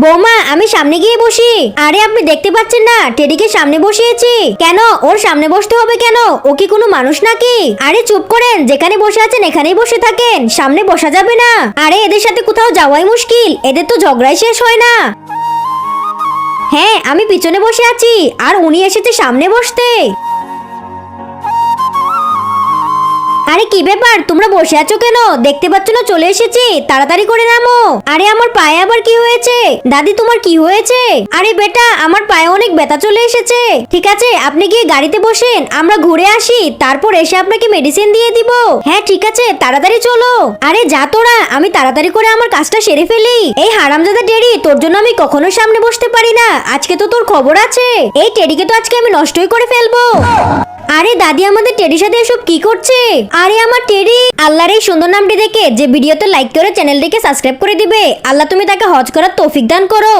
বৌমা, আমি সামনে গিয়ে বসি। আরে, আপনি দেখতে পাচ্ছেন না, টেডিকে সামনে বসিয়েছি। কেন? ওর সামনে বসতে হবে কেন? ও কি কোনো মানুষ নাকি? আরে, চুপ করেন, যেখানে বসে আছেন এখানেই বসে থাকেন, সামনে বসা যাবে না। আরে, এদের সাথে কোথাও যাওয়াই মুশকিল, এদের তো ঝগড়াই শেষ হয় না। হ্যাঁ আমি পিছনে বসে আছি, আর উনি এসেছে সামনে বসতে। আরে, কি ব্যাপার? তোমরা বসে আছো কেন? দেখতে পাচ্ছ না, চলে এসেছি। তাড়াতাড়ি করে নামো। আরে, আমার পায়ে আবার কি হয়েছে? দাদি, তোমার কি হয়েছে? আরে, বেটা, আমার পায়ে অনেক ব্যথা চলে এসেছে। ঠিক আছে, আপনি গিয়ে গাড়িতে বসেন, আমরা ঘুরে আসি, তারপর এসে আপনাকে মেডিসিন দিয়ে দিব। হ্যাঁ ঠিক আছে, তাড়াতাড়ি চলো। আরে, যা তোরা, আমি তাড়াতাড়ি করে আমার কাজটা সেরে ফেলি। এই হারামজাদা টেডি তোর জন্য আমি কখনো সামনে বসতে পারি না। আজকে তো তোর খবর আছে। এই টেডিকে তো আজকে আমি নষ্টই করে ফেলব। আরে দাদি, আমাদের টেডির সাথে এসব কি করছে? আরে আমার টেডি! আল্লাহর এই সুন্দর নামটি দেখে যে ভিডিওতে লাইক করে চ্যানেলটিকে সাবস্ক্রাইব করে দিবে। আল্লাহ, তুমি তাকে হজ করার তৌফিক দান করো।